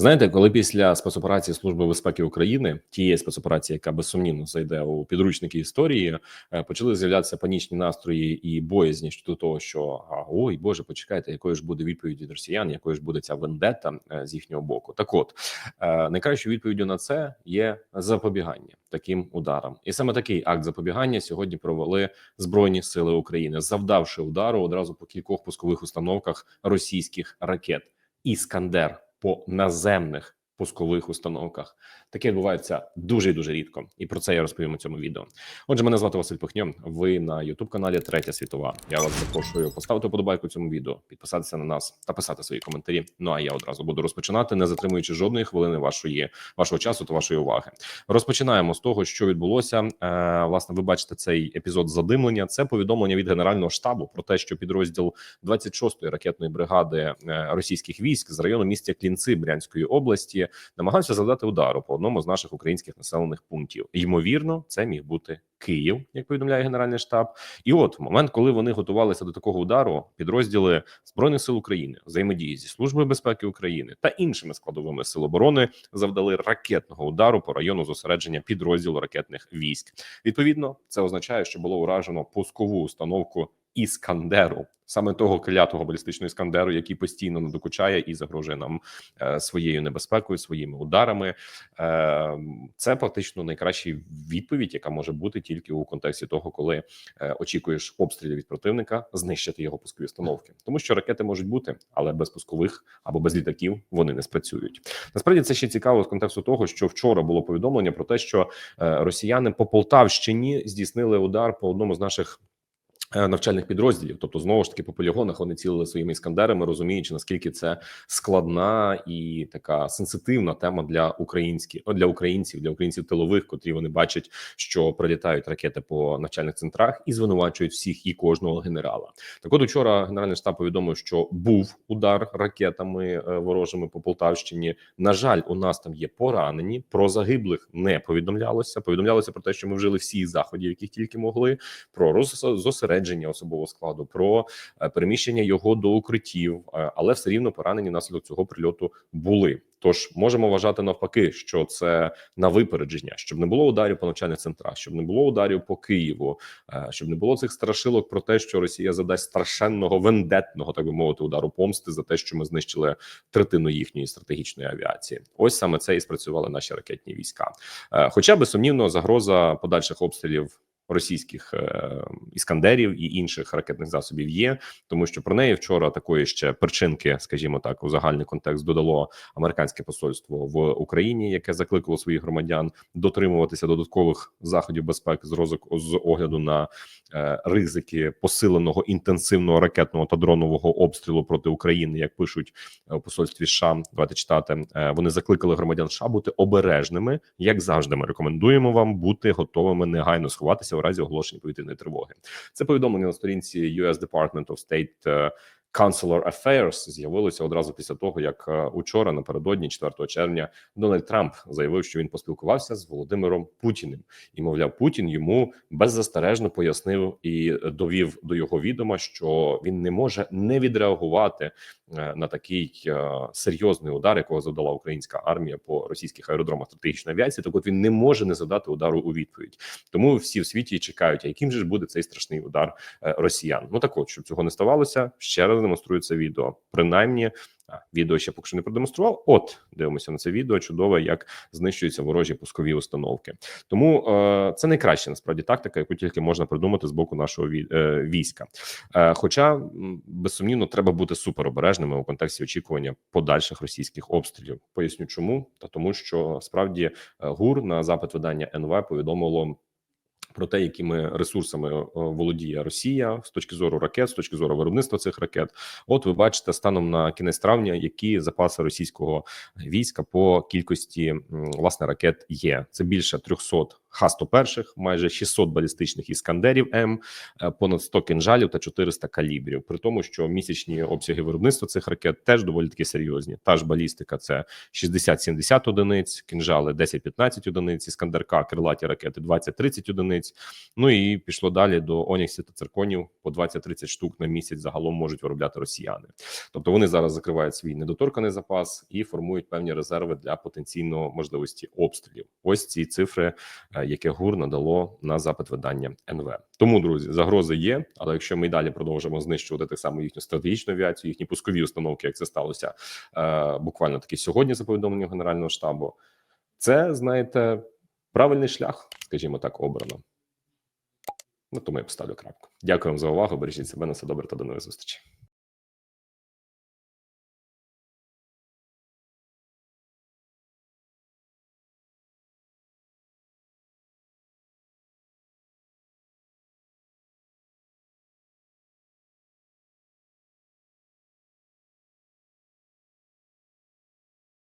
Знаєте, коли після спецоперації Служби безпеки України, тієї спецоперації, яка безсумнівно зайде у підручники історії, е, почали з'являтися панічні настрої і боязні щодо того, що ой, боже, почекайте, якою ж буде відповідь від росіян, якою ж буде ця вендета е, з їхнього боку. Так, от е, найкращою відповіддю на це є запобігання таким ударам, і саме такий акт запобігання сьогодні провели збройні сили України, завдавши удару одразу по кількох пускових установках російських ракет. Іскандер по наземних пускових установках. Таке відбувається дуже і дуже рідко, і про це я розповім у цьому відео. Отже, мене звати Василь Пихньо. Ви на Ютуб каналі Третя світова. Я вас запрошую поставити подобайку цьому відео, підписатися на нас та писати свої коментарі. Ну а я одразу буду розпочинати, не затримуючи жодної хвилини вашої вашого часу та вашої уваги. Розпочинаємо з того, що відбулося. Е, власне, ви бачите цей епізод задимлення. Це повідомлення від генерального штабу про те, що підрозділ 26-ї ракетної бригади е, російських військ з району місця Клінци Брянської області намагався завдати удару по одному з наших українських населених пунктів. Ймовірно, це міг бути Київ, як повідомляє Генеральний штаб. І от в момент, коли вони готувалися до такого удару, підрозділи збройних сил України взаємодії зі службою безпеки України та іншими складовими сил оборони завдали ракетного удару по району зосередження підрозділу ракетних військ. Відповідно, це означає, що було уражено пускову установку іскандеру, саме того клятого балістичного іскандеру, який постійно надокучає і загрожує нам е, своєю небезпекою, своїми ударами. Е, Це фактично найкраща відповідь, яка може бути тільки у контексті того, коли е, очікуєш обстрілів від противника, знищити його пускові установки, тому що ракети можуть бути, але без пускових або без літаків вони не спрацюють. Насправді це ще цікаво з контексту того, що вчора було повідомлення про те, що е, росіяни по Полтавщині здійснили удар по одному з наших. Е, навчальних підрозділів, тобто знову ж таки по полігонах вони цілили своїми іскандерами, розуміючи наскільки це складна і така сенситивна тема для українських для українців, для українців тилових, котрі вони бачать, що прилітають ракети по навчальних центрах і звинувачують всіх і кожного генерала. Так, от учора генеральний штаб повідомив, що був удар ракетами е, ворожими по Полтавщині. На жаль, у нас там є поранені. Про загиблих не повідомлялося. Повідомлялося про те, що ми вжили всіх заходів, яких тільки могли. Про зосередження зосередження особового складу, про е, переміщення його до укриттів, е, але все рівно поранені внаслідок цього прильоту були. Тож можемо вважати навпаки, що це на випередження, щоб не було ударів по навчальних центрах, щоб не було ударів по Києву, е, щоб не було цих страшилок про те, що Росія задасть страшенного вендетного, так би мовити, удару помсти за те, що ми знищили третину їхньої стратегічної авіації. Ось саме це і спрацювали наші ракетні війська. Хоча безсумнівно загроза подальших обстрілів російських е, іскандерів і інших ракетних засобів є, тому що про неї вчора такої ще перчинки, скажімо так, у загальний контекст додало американське посольство в Україні, яке закликало своїх громадян дотримуватися додаткових заходів безпеки з розок з огляду на е, ризики посиленого інтенсивного ракетного та дронового обстрілу проти України, як пишуть у посольстві США. Давайте читати. Е, вони закликали громадян США бути обережними, як завжди. Ми рекомендуємо вам бути готовими негайно сховатися у разі оголошення повітряної тривоги. Це повідомлення на сторінці US Department of State е, Consular Affairs з'явилося одразу після того, як е, учора, напередодні 4 червня, Дональд Трамп заявив, що він поспілкувався з Володимиром Путіним, і мовляв, Путін йому беззастережно пояснив і довів до його відома, що він не може не відреагувати е, на такий е, серйозний удар, якого завдала українська армія по російських аеродромах стратегічної авіації. Так от він не може не задати удару у відповідь. Тому всі в світі чекають, а яким же ж буде цей страшний удар росіян. Ну так от щоб цього не ставалося ще раз демонструє це відео. Принаймні, відео ще поки що не продемонстрував. От дивимося на це відео. Чудове, як знищуються ворожі пускові установки. Тому е, це найкраща насправді тактика, яку тільки можна придумати з боку нашого е, війська. Е, хоча безсумнівно треба бути суперобережними у контексті очікування подальших російських обстрілів. Поясню, чому та тому, що справді е, гур на запит видання НВ повідомило про те, якими ресурсами е, володіє Росія з точки зору ракет, з точки зору виробництва цих ракет. От ви бачите, станом на кінець травня, які запаси російського війська по кількості власне ракет є. Це більше 300 Х-101, майже 600 балістичних іскандерів М, е, понад 100 кинжалів та 400 калібрів. При тому, що місячні обсяги виробництва цих ракет теж доволі таки серйозні. Та ж балістика це 60-70 одиниць, кинжали 10-15 одиниць, іскандерка, крилаті ракети 20-30 одиниць одиниць. Ну і пішло далі до Оніксів та цирконів по 20-30 штук на місяць загалом можуть виробляти росіяни. Тобто вони зараз закривають свій недоторканий запас і формують певні резерви для потенційної можливості обстрілів. Ось ці цифри, е, яке ГУР надало на запит видання НВ. Тому друзі, загрози є. Але якщо ми й далі продовжимо знищувати так само їхню стратегічну авіацію, їхні пускові установки, як це сталося е, буквально таки сьогодні, за повідомленням Генерального штабу, це знаєте правильний шлях, скажімо так, обрано. Ну тому я поставлю крапку. Дякую вам за увагу. Бережіть себе на все добре та до нових зустрічей.